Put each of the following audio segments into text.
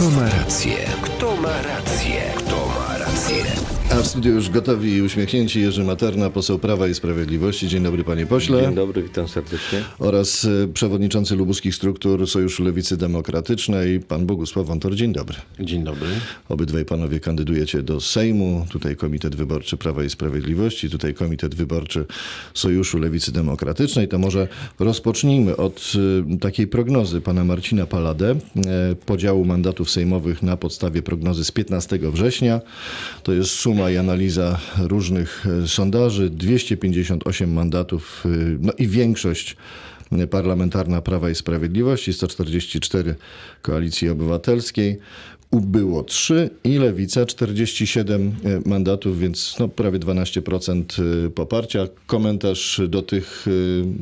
Kto ma rację? Kto ma rację? Kto ma rację? A w studiu już gotowi i uśmiechnięci Jerzy Materna, poseł Prawa i Sprawiedliwości. Dzień dobry panie pośle. Dzień dobry, witam serdecznie. Oraz y, przewodniczący lubuskich struktur Sojuszu Lewicy Demokratycznej, pan Bogusław Wątor. Dzień dobry. Dzień dobry. Obydwaj panowie kandydujecie do Sejmu. Tutaj Komitet Wyborczy Prawa i Sprawiedliwości, tutaj Komitet Wyborczy Sojuszu Lewicy Demokratycznej. To może rozpocznijmy od y, takiej prognozy pana Marcina Paladę, e, podziału mandatów sejmowych na podstawie prognozy z 15 września. To jest suma i analiza różnych e, sondaży. 258 mandatów, y, no i większość parlamentarna Prawa i Sprawiedliwości, 144 Koalicji Obywatelskiej. Ubyło 3 i Lewica 47 mandatów, więc no, prawie 12% poparcia. Komentarz do tych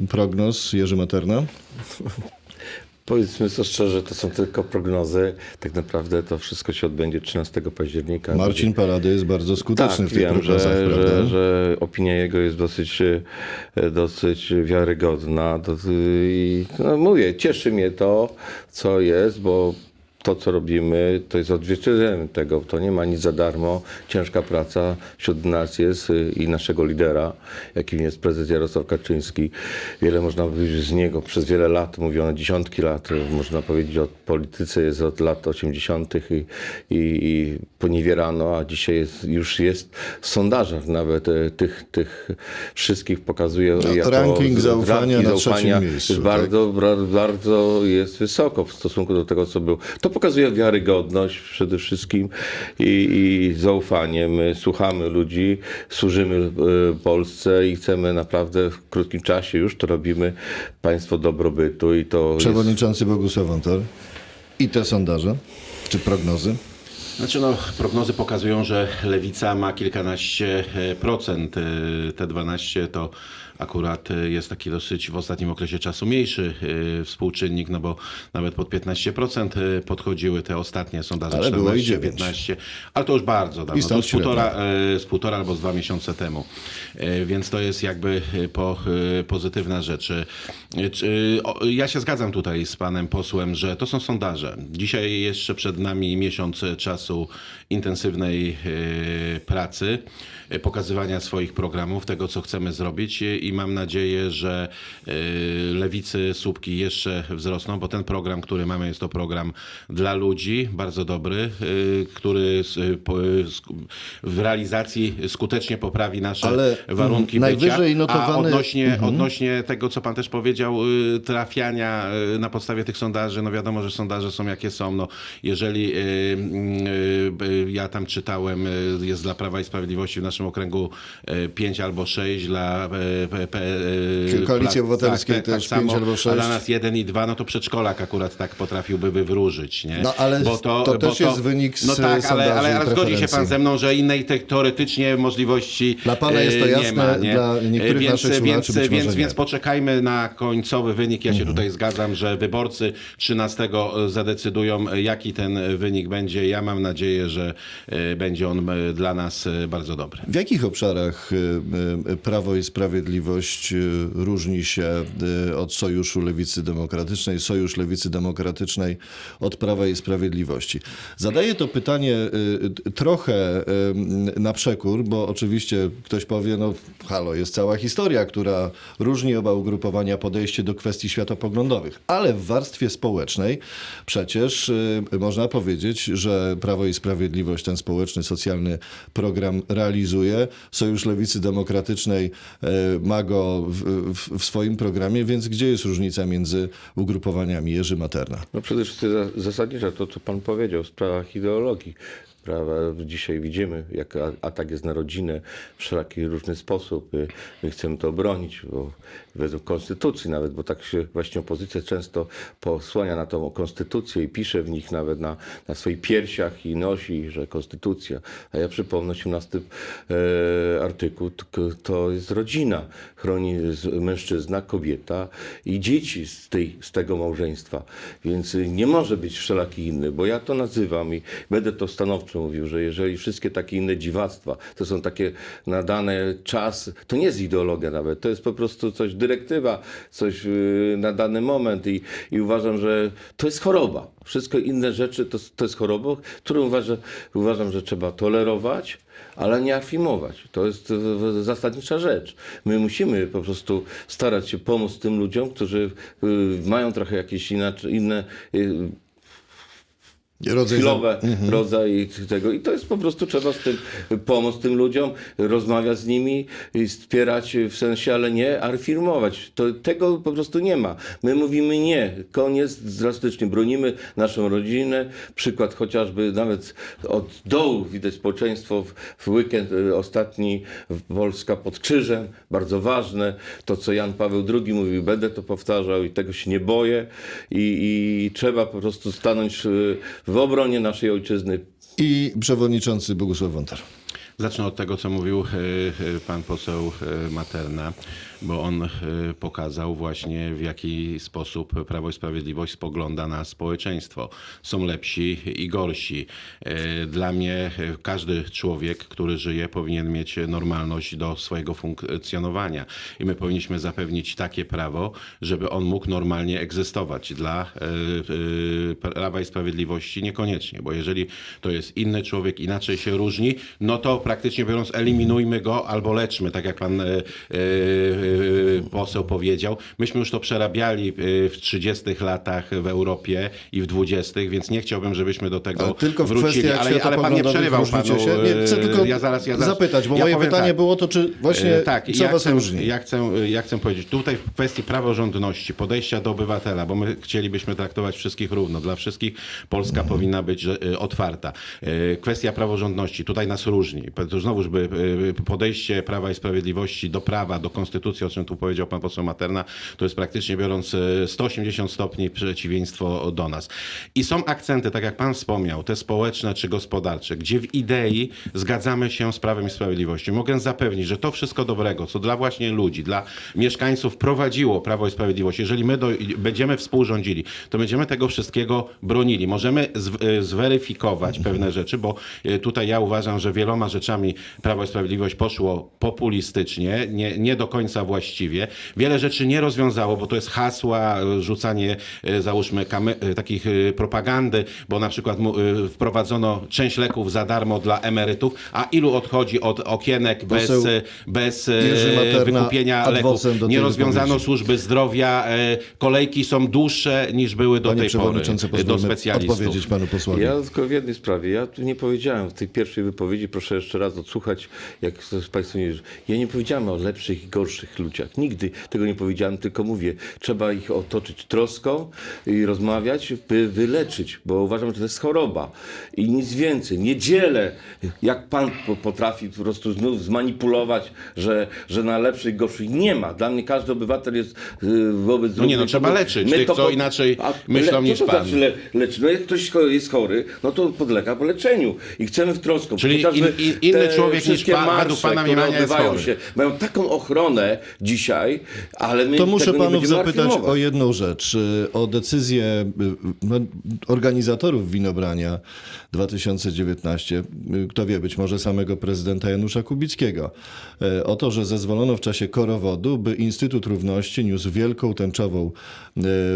prognoz Jerzy Materna? Powiedzmy to szczerze, to są tylko prognozy. Tak naprawdę to wszystko się odbędzie 13 października. Marcin Palady jest bardzo skuteczny tak, w tych wiem, prognozach, że, że, że opinia jego jest dosyć, e, dosyć wiarygodna. I, no mówię, cieszy mnie to, co jest, bo to, co robimy, to jest odzwierciedleniem tego. To nie ma nic za darmo. Ciężka praca wśród nas jest y, i naszego lidera, jakim jest prezes Jarosław Kaczyński. Wiele można powiedzieć z niego przez wiele lat, mówiono dziesiątki lat, można powiedzieć o polityce jest od lat 80. i, i, i poniewierano, a dzisiaj jest, już jest w sondażach nawet y, tych, tych wszystkich pokazuje No, ranking zaufania na trzecim miejscu, Jest tak? bardzo, bardzo, jest wysoko w stosunku do tego, co było. To pokazuje wiarygodność przede wszystkim i, i zaufanie. My słuchamy ludzi, służymy y, Polsce i chcemy naprawdę w krótkim czasie już to robimy państwo dobrobytu i to jest, Przewodniczący Bogusław Wątor. I te sondaże, czy prognozy? Znaczy no, prognozy pokazują, że lewica ma kilkanaście e, procent. E, Te 12 to akurat e, jest taki dosyć w ostatnim okresie czasu mniejszy e, współczynnik, no bo nawet pod 15% e, podchodziły te ostatnie sondaże Ale było i 14, dziewięć. 15, ale to już bardzo I dawno, to z półtora, z półtora albo z dwa miesiące temu. Więc to jest jakby po, pozytywna rzecz. Ja się zgadzam tutaj z panem posłem, że to są sondaże. Dzisiaj jeszcze przed nami miesiąc czasu intensywnej pracy, pokazywania swoich programów, tego co chcemy zrobić e, i mam nadzieję, że e, lewicy słupki jeszcze wzrosną, bo ten program, który mamy jest to program dla ludzi, bardzo dobry, e, który sk- w realizacji skutecznie poprawi nasze Ale, warunki mm, bycia. najwyżej A notowany- odnośnie, odnośnie tego, co pan też powiedział, y, trafiania y, na podstawie tych sondaży, no wiadomo, że sondaże są jakie są. No, jeżeli y, ja tam czytałem, jest dla Prawa i Sprawiedliwości w naszym okręgu 5 albo 6, dla Koalicji Obywatelskiej tak, też tak pięć samo, albo A sześć. dla nas 1 i 2, no to przedszkolak akurat tak potrafiłby wywróżyć. Nie? No, ale to też jest wynik z No tak, ale, ale, ale zgodzi się pan ze mną, że innej te, teoretycznie możliwości Dla pana jest to e, jasne, nie ma, nie? dla niektórych więc, naszych więc, więc, więc poczekajmy na końcowy wynik. Ja się tutaj zgadzam, że wyborcy 13 zadecydują, jaki ten wynik będzie. Ja mam nadzieję, że e, będzie on e, dla nas e, bardzo dobry. W jakich obszarach Prawo i Sprawiedliwość y, różni się y, od Sojuszu Lewicy Demokratycznej, Sojusz Lewicy Demokratycznej od Prawa i Sprawiedliwości? Zadaję to pytanie y, trochę na przekór, bo oczywiście ktoś powie, no halo, jest cała historia, która różni oba ugrupowania podejście do kwestii światopoglądowych, ale w warstwie społecznej przecież można powiedzieć, że Prawo i Sprawiedliwość ten społeczny, socjalny program realizuje. Sojusz Lewicy Demokratycznej y, go w, w, w swoim programie, więc gdzie jest różnica między ugrupowaniami Jerzy Materna? No przede wszystkim za- zasadniczo to, co pan powiedział w sprawach ideologii. Prawda? Dzisiaj widzimy, jak atak jest na rodzinę w wszelaki różny sposób. My, my chcemy to obronić, bo według konstytucji nawet, bo tak się właśnie opozycja często posłania na tą konstytucję i pisze w nich nawet na, na swoich piersiach i nosi, że konstytucja. A ja przypomnę, 18 e, artykuł to, jest rodzina. Chroni mężczyzna, kobieta i dzieci z, tej, z tego małżeństwa. Więc y, nie może być wszelaki inny, bo ja to nazywam i będę to stanowczo zawsze mówił, że jeżeli wszystkie takie inne dziwactwa, to są takie nadane czas, to nie jest ideologia nawet, to jest po prostu coś, dyrektywa, coś yy, na dany moment i, i uważam, że to jest choroba. Wszystko inne rzeczy to, to jest choroba, którą uważam, uważam, że trzeba tolerować, ale nie afirmować. To jest y, zasadnicza rzecz. My musimy po prostu starać się pomóc tym ludziom, którzy y, mają trochę jakieś inaczej, inne y, Rodzaj chwilowe rodzaj tego. I to jest po prostu trzeba z tym pomóc tym ludziom, rozmawiać z nimi, i wspierać w sensie, ale nie afirmować. To, tego po prostu nie ma. My mówimy nie. Koniec drastycznie. Bronimy naszą rodzinę. Przykład chociażby nawet od dołu widać społeczeństwo w, w weekend y, ostatni Polska pod krzyżem. Bardzo ważne. To, co Jan Paweł II mówił, będę to powtarzał i tego się nie boję. I, i trzeba po prostu stanąć y, w obronie naszej ojczyzny. I przewodniczący Bogusław Wątar. Zacznę od tego, co mówił e, e, pan poseł e, Materna, bo on e, pokazał właśnie w jaki sposób Prawo i Sprawiedliwość spogląda na społeczeństwo. Są lepsi i gorsi. E, Dla mnie e, każdy człowiek, który żyje, powinien mieć normalność do swojego funkcjonowania i my powinniśmy zapewnić takie prawo, żeby on mógł normalnie egzystować. Dla Prawa i Sprawiedliwości niekoniecznie, bo jeżeli to jest inny człowiek, inaczej się różni, no to praktycznie biorąc eliminujmy go albo leczmy, tak jak pan poseł powiedział. Myśmy już to przerabiali e, w 30 latach w Europie i w 20, więc nie chciałbym, żebyśmy do tego Ale tylko w wrócili. ale, ale pan nie przerywał panu. się. Nie, chcę e, tylko ja zaraz, ja zaraz, zapytać, bo ja moje pytanie tak. było to, czy właśnie tak, co ja was chcę, różni? Ja chcę, ja chcę powiedzieć, tutaj w kwestii praworządności, podejścia do obywatela, bo my chcielibyśmy traktować wszystkich równo, dla wszystkich Polska Mhm. powinna być otwarta. Kwestia praworządności, tutaj nas różni. To znowuż by podejście Prawa i Sprawiedliwości do prawa, do konstytucji, o czym tu powiedział pan poseł Materna, to jest praktycznie biorąc e, 180 stopni przeciwieństwo do nas. I są akcenty, tak jak pan wspomniał, te społeczne czy gospodarcze, gdzie w idei zgadzamy się z Prawem i Sprawiedliwością. Mogę zapewnić, że to wszystko dobrego, co dla właśnie ludzi, dla mieszkańców prowadziło Prawo i Sprawiedliwość, jeżeli my do, będziemy współrządzili, to będziemy tego wszystkiego bronili. Możemy e, zweryfikować pewne rzeczy, bo e, tutaj ja uważam, że wieloma rzeczami Prawo i Sprawiedliwość poszło populistycznie, nie, nie do końca właściwie. Wiele rzeczy nie rozwiązało, bo to jest hasła, e, rzucanie e, załóżmy e, takich propagandy, bo na przykład mu- wprowadzono część leków za darmo dla emerytów, a ilu odchodzi od okienek bez, Poseł bez wykupienia leków. Nie rozwiązano wypowiedzi. służby zdrowia, kolejki są dłuższe niż były do Panie tej pory przewodniczący, do specjalistów. odpowiedzieć panu posłowi. Ja tylko w jednej sprawie. Ja tu nie powiedziałem w tej pierwszej wypowiedzi, proszę jeszcze raz odsłuchać, jak Państwo nie Ja nie powiedziałem o lepszych i gorszych ludziach. Nigdy tego nie powiedziałem, tylko mówię, trzeba ich otoczyć troską i rozmawiać, by wyleczyć, bo uważam, że to jest choroba. I nic więcej. Nie dzielę, jak Pan po- potrafi po prostu znów zmanipulować, że, że na lepszych i gorszych nie ma. Dla mnie każdy obywatel jest y, wobec No nie, no trzeba leczyć tych, co inaczej myślą niż pan. znaczy le, lecz, no jak ktoś jest chory, no to podlega po leczeniu i chcemy w troską. Czyli in- in- inny człowiek niż pan- marsze, według pana mniemania jest chory. się, mają taką ochronę dzisiaj, ale my To muszę panów zapytać afirmować. o jedną rzecz. y, O decyzję y, no, organizatorów winobrania 2019. y, Kto wie, być może samego prezydenta Janusza Kubickiego. O to, że zezwolono w czasie korowodu, by Instytut Równości niósł wielką tęczową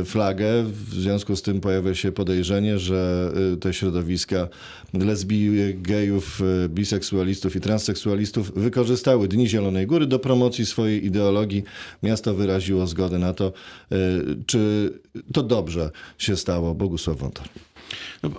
flagę. W związku z tym pojawia się podejrzenie, że te środowiska lesbijek, gejów, biseksualistów i transseksualistów wykorzystały Dni Zielonej Góry do promocji swojej ideologii. Miasto wyraziło zgodę na to. Y, Czy to dobrze się stało? Bogusław Wątar.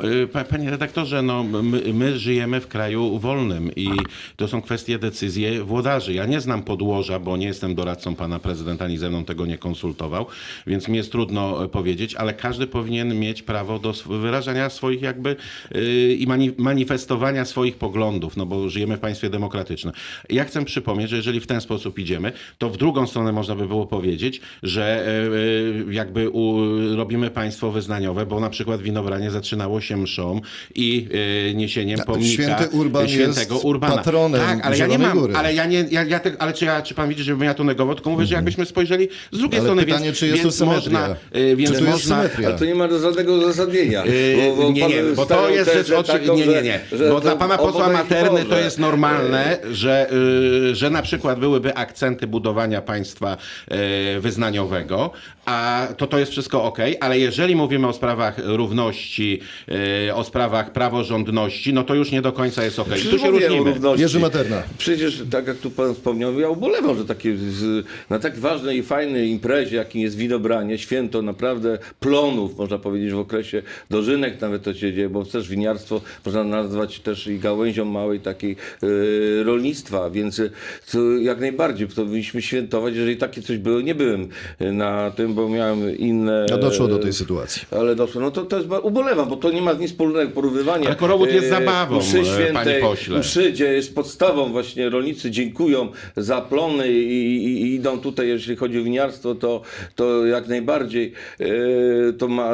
Y, pa- Panie redaktorze, no, my, my żyjemy w kraju wolnym i to są kwestie decyzje włodarzy. Ja nie znam podłoża, bo nie jestem doradcą pana prezydenta, ani ze mną tego nie konsultował, więc mi jest trudno e, powiedzieć, ale każdy powinien mieć prawo do wyrażania swoich jakby y, i mani- manifestowania swoich poglądów, no bo żyjemy w państwie demokratycznym. Ja chcę przypomnieć, że jeżeli w ten sposób idziemy, to w drugą stronę można by było powiedzieć, że e, jakby u, robimy państwo wyznaniowe, bo na przykład winobranie zaczynało wiązało się mszą i e, niesieniem Tak, pomnika święty Urban świętego jest Urbana. patronem tak, ale ja nie mam, Góry. ale ja nie, ja, ja te, ale czy, ja, czy pan widzi, żebym ja to negował, tylko mówię, że jakbyśmy spojrzeli z drugiej Mhm. Ale strony, pytanie, więc, czy jest tu więc symetria? można, e, więc Czy tu jest można, symetria? Ale to nie ma żadnego uzasadnienia. Yy, nie, nie, bo to jest rzecz oczy... taką, Nie, nie, nie. że Bo dla pana posła Materny to jest normalne, że, y, że na przykład byłyby akcenty budowania państwa y, wyznaniowego, a to to jest wszystko ok, ale jeżeli mówimy o sprawach równości, y, o sprawach praworządności, no to już nie do końca jest ok. I tu Przecież się różnimy. Jerzy Materna. Przecież, tak jak tu pan wspomniał, ja ubolewam, że takie, z, na tak ważnej i fajnej imprezie, jakim jest winobranie, święto naprawdę plonów, można powiedzieć, w okresie dożynek nawet to się dzieje, bo też winiarstwo można nazwać też i gałęzią małej takiej e, rolnictwa, więc e, to jak najbardziej to powinniśmy świętować, jeżeli takie coś było. Nie byłem e, na tym, bo miałem inne... No doszło do tej e, sytuacji. Ale doszło. No to, to jest, ubolewam, bo to nie ma nic wspólnego porównywania. Ale korowód jest e, zabawą, mszy e, świętej, panie pośle. Mszy, gdzie jest podstawą właśnie rolnicy dziękują za plony i, i, i idą tutaj, jeśli chodzi o winiarstwo, to, to jak najbardziej e, to ma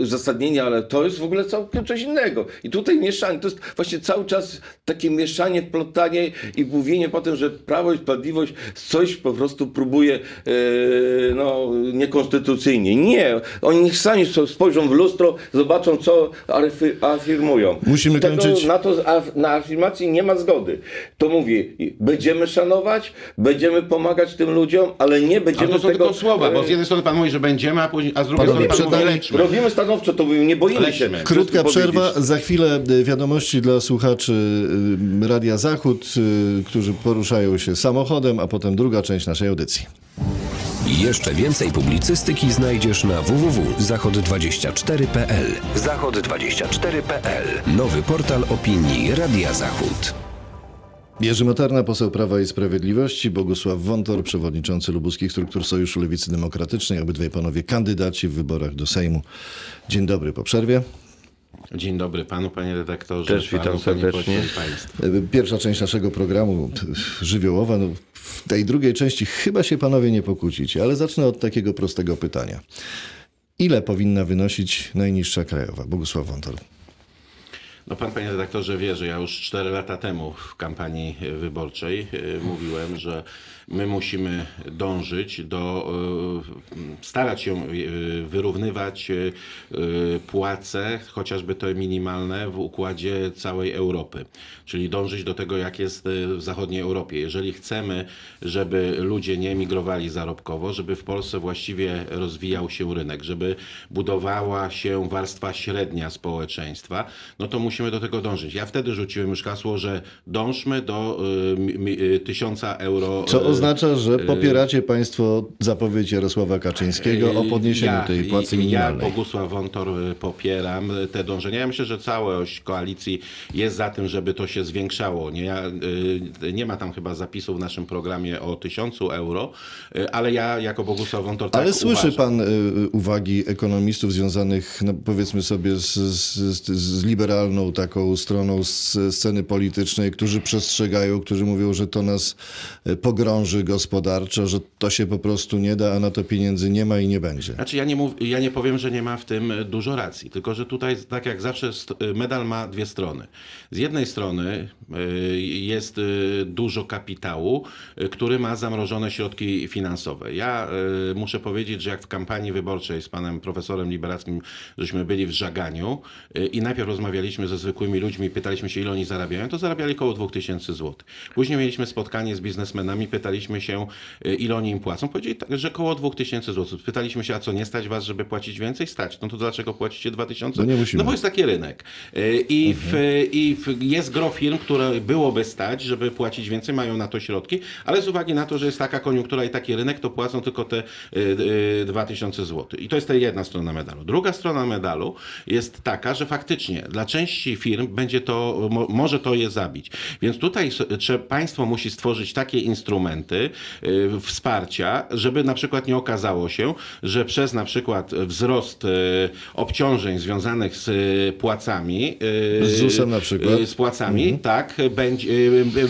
uzasadnienie, ale to jest w ogóle całkiem coś innego. I tutaj mieszanie, to jest właśnie cały czas takie mieszanie, plotanie i mówienie potem, że Prawo i Sprawiedliwość coś po prostu próbuje no, niekonstytucyjnie. Nie, oni niech sami spojrzą w lustro, zobaczą co afir- afirmują. Musimy Tego, kończyć. Na to na afirmacji nie ma zgody. To mówię, będziemy szanować, będziemy pomagać tym ludziom, ale nie Ale będziemy to są tego... tylko słowa, bo z e, jednej strony pan mówi, że będziemy, a, później, a z drugiej Panowie, strony pan mówi leczmy. Robimy stanowczo, to mówimy, nie boimy się. Krótka przerwa, powiedzieć. za chwilę y, wiadomości dla słuchaczy y, Radia Zachód, którzy poruszają się samochodem, a potem druga część naszej audycji. Jeszcze więcej publicystyki znajdziesz na www.zachod24.pl. Zachod24.pl. Nowy portal opinii Radia Zachód. Jerzy Materna, poseł Prawa i Sprawiedliwości, Bogusław Wątor, przewodniczący lubuskich struktur Sojuszu Lewicy Demokratycznej, obydwaj panowie kandydaci w wyborach do Sejmu. Dzień dobry po przerwie. Dzień dobry panu, panie redaktorze. Też witam panu, serdecznie. Y, Pierwsza część naszego programu żywiołowa. No, w tej drugiej części chyba się panowie nie pokłócicie, ale zacznę od takiego prostego pytania. Ile powinna wynosić najniższa krajowa? Bogusław Wątor. No pan, panie redaktorze, wie, że ja już 4 lata temu w kampanii wyborczej e, mówiłem, że my musimy dążyć do, e, starać się e, wyrównywać e, płace, chociażby te minimalne, w układzie całej Europy. Czyli dążyć do tego, jak jest w zachodniej Europie. Jeżeli chcemy, żeby ludzie nie emigrowali zarobkowo, żeby w Polsce właściwie rozwijał się rynek, żeby budowała się warstwa średnia społeczeństwa, no to musimy do tego dążyć. Ja wtedy rzuciłem już hasło, że dążmy do tysiąca euro. Co oznacza, że popieracie państwo zapowiedź Jarosława Kaczyńskiego o podniesieniu ja, tej płacy Ja, minimalnej? Bogusław Wątor, y, popieram y, te dążenia. Ja myślę, że całość koalicji jest za tym, żeby to się zwiększało. Nie, ja, y, nie ma tam chyba zapisu w naszym programie o tysiącu euro, y, ale ja jako Bogusław Wątor Ale tak słyszy uważam. pan y, uwagi ekonomistów związanych, no, powiedzmy sobie, z, z, z liberalną taką stroną sceny politycznej, którzy przestrzegają, którzy mówią, że to nas y, pogrąży gospodarczo, że to się po prostu nie da, a na to pieniędzy nie ma i nie będzie. Znaczy ja nie, mów, ja nie powiem, że nie ma w tym e, dużo racji, tylko że tutaj, tak jak zawsze, e, medal ma dwie strony. Z jednej strony e, jest dużo kapitału, który ma zamrożone środki finansowe. Ja muszę powiedzieć, że jak w kampanii wyborczej z panem profesorem Liberackim, żeśmy byli w Żaganiu i najpierw rozmawialiśmy ze zwykłymi ludźmi, pytaliśmy się, ile oni zarabiają, to zarabiali około 2000 zł. Później mieliśmy spotkanie z biznesmenami, pytaliśmy się, e, ile oni im płacą. Powiedzieli, tak, że około 2000 zł. Pytaliśmy się, a co, nie stać was, żeby płacić więcej? Stać. No to dlaczego płacicie 2000? No nie musimy. No bo jest taki rynek. E, I, w, i w, jest gro firm, które byłoby stać, żeby płacić więcej, mają na to środki, ale z uwagi na to, że jest taka koniunktura i taki rynek, to płacą tylko te e, e, 2000 zł. I to jest ta jedna strona medalu. Druga strona medalu jest taka, że faktycznie dla części firm będzie to, mo, może to je zabić. Więc tutaj państwo musi stworzyć takie instrumenty y, wsparcia, żeby na przykład nie okazało się, że przez na przykład wzrost y, obciążeń związanych z y, płacami, Z ZUS-em na przykład. z płacami, tak, będzie,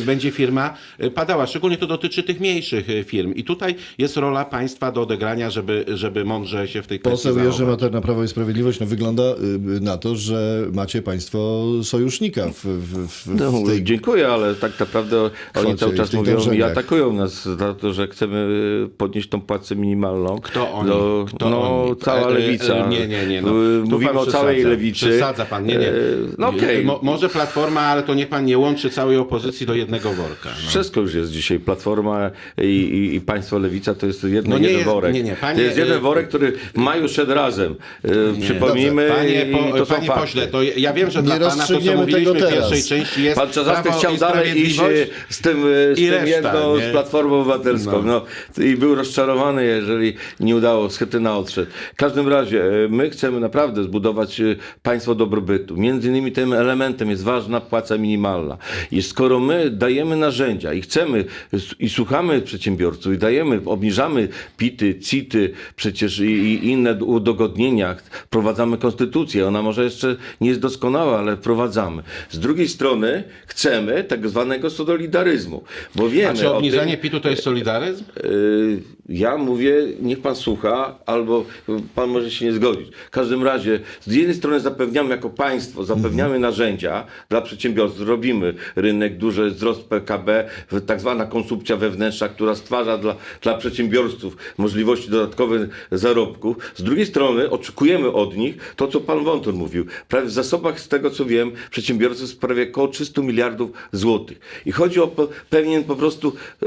będzie firma padała. Szczególnie to dotyczy tych mniejszych firm. I tutaj jest rola państwa do odegrania, żeby, żeby mądrze się w tej kwestii Poseł Jerzy zachować. Materna, Prawo i Sprawiedliwość, no wygląda na to, że macie państwo sojusznika w, w, w, No, tej... Dziękuję, ale tak naprawdę oni cały czas mówią i atakują nas za to, że chcemy y, podnieść tą płacę minimalną. Kto oni? No, Kto no oni? cała E, e, lewica. Nie, nie, nie. No. Y, Mówimy o całej lewicy. Przesadza pan, nie, nie. E, No okej. Mo, może Platforma, ale to niech pan nie łączy całej opozycji do jednego worka. No. Wszystko już jest dzisiaj. Platforma i, i, i państwo lewica to jest jedno, No nie jeden jest- worek. nie, nie, panie, to jest jeden y- worek, który mają szedł razem. Y, Przypomnijmy, Panie, po, to są panie pośle, to ja wiem, że Nie dla pana to, co mówiliśmy w pierwszej części jest Pan Czarzasty chciał dalej iść z tym, z tym reszta, nie? z Platformą Obywatelską. No. I był rozczarowany, jeżeli nie udało, Schetyna odszedł. W każdym razie e, my chcemy naprawdę zbudować e, państwo dobrobytu. Między innymi tym elementem jest ważna płaca minimalna. I skoro my dajemy narzędzia i chcemy i słuchamy przedsiębiorców i dajemy, obniżamy PIT-y, CIT-y przecież i, i inne udogodnienia, wprowadzamy konstytucję. Ona może jeszcze nie jest doskonała, ale wprowadzamy. Z drugiej strony chcemy tak zwanego solidaryzmu, bo wiemy A czy o obniżenie tym, PIT-u to jest solidaryzm? Y, Ja mówię, niech pan słucha, albo pan może się nie zgodzić. W każdym razie, z jednej strony zapewniamy jako państwo, zapewniamy narzędzia dla przedsiębiorców, robimy rynek, duży wzrost PKB, tak zwana konsumpcja wewnętrzna, która stwarza dla, dla przedsiębiorców możliwości dodatkowych zarobków. Z drugiej strony oczekujemy od nich to, co pan Wątor mówił. Prawie w zasobach, z tego co wiem, przedsiębiorców jest prawie około 300 miliardów złotych. I chodzi o pe- pewien po prostu e,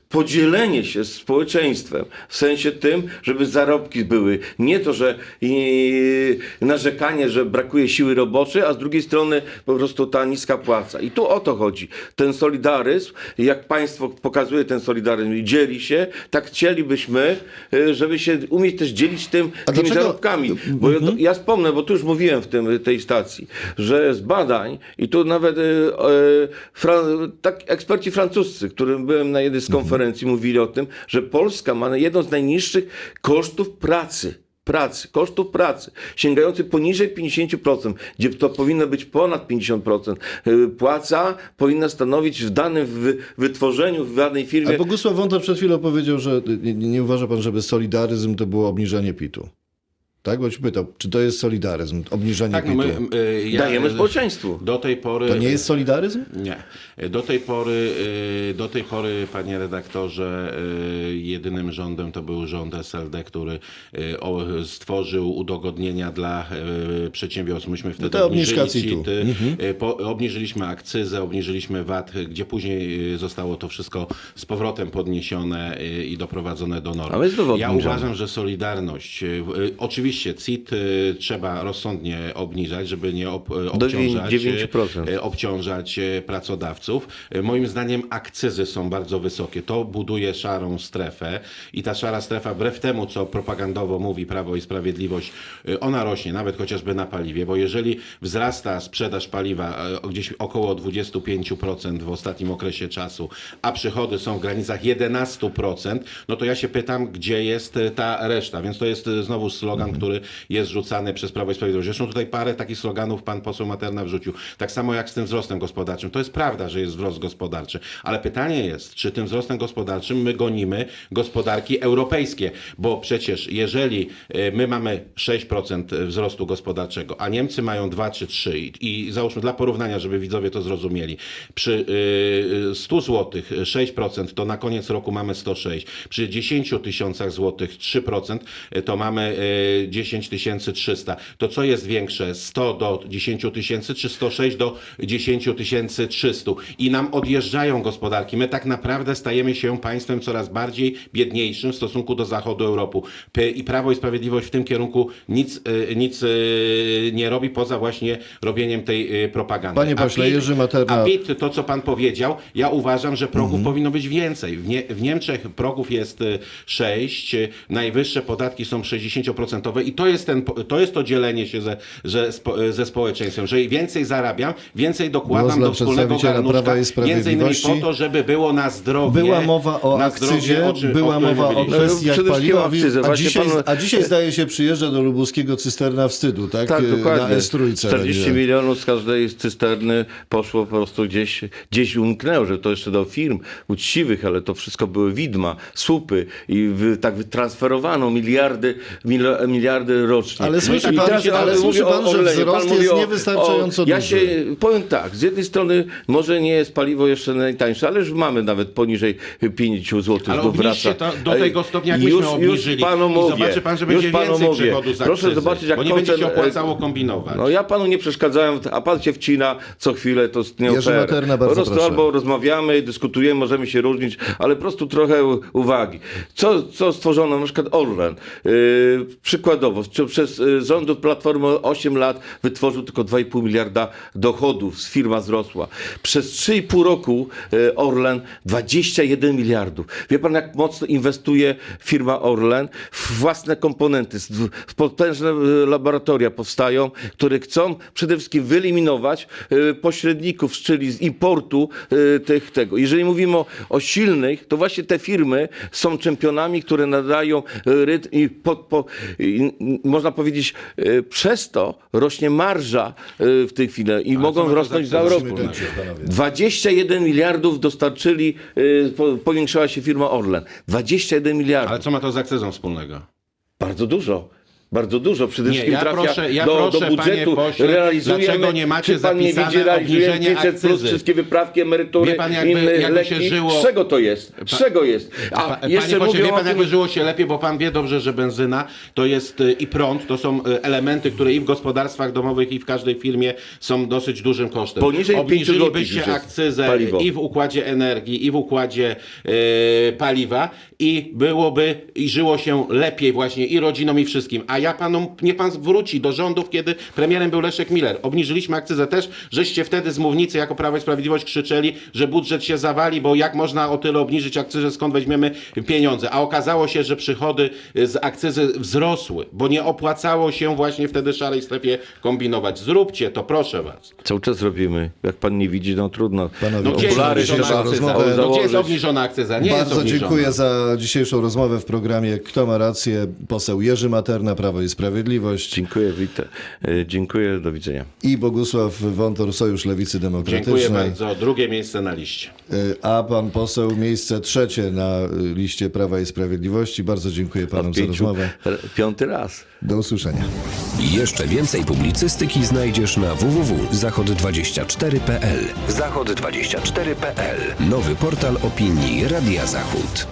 podzielenie się z społeczeństwem, w sensie tym, żeby zarobki były. Nie to, że narzekanie, że brakuje siły roboczej, a z drugiej strony po prostu ta niska płaca. I tu o to chodzi. Ten solidaryzm, jak państwo pokazuje ten solidaryzm i dzieli się, tak chcielibyśmy, e, żeby się umieć też dzielić tym, A tymi dlaczego- zarobkami. Bo ja, ja wspomnę, bo tu już mówiłem w tym, tej stacji, że z badań, i tu nawet e, e, fran, tak, eksperci francuscy, którym byłem na jednej z konferencji, mówili o tym, że Polska ma jedną z najniższych kosztów pracy. Pracy, kosztów pracy, sięgający poniżej 50%, gdzie to powinno być ponad 50%. E, Płaca powinna stanowić w danym wy, wytworzeniu, w danej firmie A Bogusław Wątor przed chwilą powiedział, że nie, nie uważa pan, żeby solidaryzm to było obniżanie PIT-u. Tak? Bo pytał, czy to jest solidaryzm, obniżanie Tak, no my, y, ja, dajemy społeczeństwu. Do tej pory... To nie jest solidaryzm? Nie. Do tej pory, y, do tej pory panie redaktorze, y, jedynym rządem to był rząd SLD, który y, stworzył udogodnienia dla y, przedsiębiorstw. Myśmy wtedy No obniżyli y, po, obniżyliśmy akcyzę, obniżyliśmy VAT, y, gdzie później y, zostało to wszystko z powrotem podniesione y, i doprowadzone do norm. Ale jest Ja uważam, że Solidarność, y, y, oczywiście CIT y, trzeba rozsądnie obniżać, żeby nie ob, y, obciążać, 9%. y, obciążać pracodawców. Moim zdaniem akcyzy są bardzo wysokie. To buduje szarą strefę i ta szara strefa, wbrew temu, co propagandowo mówi Prawo i Sprawiedliwość, ona rośnie, nawet chociażby na paliwie, bo jeżeli wzrasta sprzedaż paliwa gdzieś około 25% w ostatnim okresie czasu, a przychody są w granicach 11%, no to ja się pytam, gdzie jest ta reszta. Więc to jest znowu slogan, który jest rzucany przez Prawo i Sprawiedliwość. Zresztą tutaj parę takich sloganów pan poseł Materna wrzucił. Tak samo jak z tym wzrostem gospodarczym. To jest prawda, że jest wzrost gospodarczy, ale pytanie jest, czy tym wzrostem gospodarczym my gonimy gospodarki europejskie, bo przecież jeżeli e, my mamy 6% wzrostu gospodarczego, a Niemcy mają 2 czy 3 i, i załóżmy dla porównania, żeby widzowie to zrozumieli, przy y, 100 zł 6% to na koniec roku mamy 106, przy 10 tysiącach złotych 3% y, to mamy y, 10 300. To co jest większe, 100 do 10 tysięcy czy 106 do 10 300? I nam odjeżdżają gospodarki. My tak naprawdę stajemy się państwem coraz bardziej biedniejszym w stosunku do zachodu Europy. I Prawo i Sprawiedliwość w tym kierunku nic, y, nic y, nie robi poza właśnie robieniem tej y, propagandy. Panie pośle, Jerzy Materna- A PIT, to co pan powiedział, ja uważam, że progów Mhm. powinno być więcej. W, nie, w Niemczech progów jest y, 6, y, najwyższe podatki są 60% i to jest, ten, to, jest to dzielenie się ze, że, ze społeczeństwem, że więcej zarabiam, więcej dokładam do wspólnego garnuszka, między innymi po to, żeby było na zdrowie. Była mowa o na akcyzie, zdrowie, o czym- była o mowa o kwestiach paliwa, a dzisiaj, a dzisiaj zdaje się przyjeżdża do lubuskiego cysterna wstydu, tak? Tak, E, dokładnie. Na S3. 40 będzie. milionów z każdej cysterny poszło po prostu gdzieś, gdzieś umknęło, że to jeszcze do firm uczciwych, ale to wszystko były widma, słupy i wy, tak wytransferowano miliardy, mil, miliardy rocznie. Ale słyszy I pan- teraz, ale słyszy o pan, że wzrost mówi jest o- niewystarczająco o, Ja duży. się powiem tak, z jednej strony może nie jest paliwo jeszcze najtańsze, ale już mamy nawet poniżej 5 zł, Ale bo wraca. to do tego stopnia, jak już, obniżyli. Już panu I mówię, zobaczy pan, że już będzie panu więcej mówię. przychodów z Proszę zobaczyć, jak bo nie będzie się koncern- opłacało kombinować. no ja panu nie przeszkadzałem, a pan się wcina co chwilę, to jest nie. Materna, Po prostu proszę. albo rozmawiamy, dyskutujemy, możemy się różnić, ale po prostu trochę uwagi. Co, co stworzono, na przykład Orlen, yy, przykładowo, przez yy, rządów Platformy 8 lat wytworzył tylko 2,5 miliarda dochodów, firma wzrosła. Przez 3,5 roku yy, Orlen 21 miliardów. Wie pan, jak mocno inwestuje firma Orlen w własne komponenty. Potężne y, laboratoria powstają, które chcą przede wszystkim wyeliminować y, pośredników, czyli z importu y, tych, tego. Jeżeli mówimy o, o silnych, to właśnie te firmy są czempionami, które nadają y, rytm i, po, po, i można powiedzieć, y, przez to rośnie marża y, w tej chwili i mogą rosnąć za panowie. 21 miliardów dostarczyli, y, po, powiększyła się firma Orlen. 21 miliardów. Ale co ma to z akcyzą wspólnego? Bardzo dużo. Bardzo dużo. Przede Nie, wszystkim ja trafia proszę- ja do, proszę, do budżetu. panie pośle, realizujemy. dlaczego nie macie Czy pan nie zapisane widzi, realizujemy obniżenie 500 plus, akcyzy? wszystkie wyprawki, emerytury, Wie pan, jakby- inne jakby leki. się żyło- Z czego to jest? Z czego jest? A Pa, jeszcze panie pośle, wie pan, tym, jakby żyło się lepiej, bo pan wie dobrze, że benzyna to jest y, i prąd, to są y, elementy, które i w gospodarstwach domowych, i w każdej firmie są dosyć dużym kosztem. Poniżej 5 złotych Obniżylibyście akcyzę paliwo. i w układzie energii, i w układzie y, paliwa i byłoby, i żyło się lepiej właśnie i rodzinom, i wszystkim. A ja panu, niech pan wróci do rządów, kiedy premierem był Leszek Miller. Obniżyliśmy akcyzę też, żeście wtedy z mównicy jako Prawo i Sprawiedliwość krzyczeli, że budżet się zawali, bo jak można o tyle obniżyć akcyzę, skąd weźmiemy pieniądze. A okazało się, że przychody z akcyzy wzrosły, bo nie opłacało się właśnie wtedy szarej strefie kombinować. Zróbcie to, proszę was. Cały czas robimy. Jak pan nie widzi, no trudno. Panowie, No gdzie jest Okulary trzeba akcyza? rozmowę No, gdzie jest obniżona akcyza? Nie jest Bardzo obniżona. dziękuję za dzisiejszą rozmowę w programie Kto ma rację? Poseł Jerzy Materna, Prawo i Sprawiedliwość Dziękuję, witam. Y, Dziękuję, do widzenia. i Bogusław Wątor, Sojusz Lewicy Dziękuję Demokratycznej. bardzo. Drugie miejsce na liście. Y, A pan poseł miejsce trzecie na y, liście Prawa i Sprawiedliwości. Bardzo dziękuję panom za Pięciu, rozmowę. piąty raz. Do usłyszenia. Jeszcze więcej publicystyki znajdziesz na www.zachod24.pl Zachod24.pl Nowy portal opinii Radia Zachód.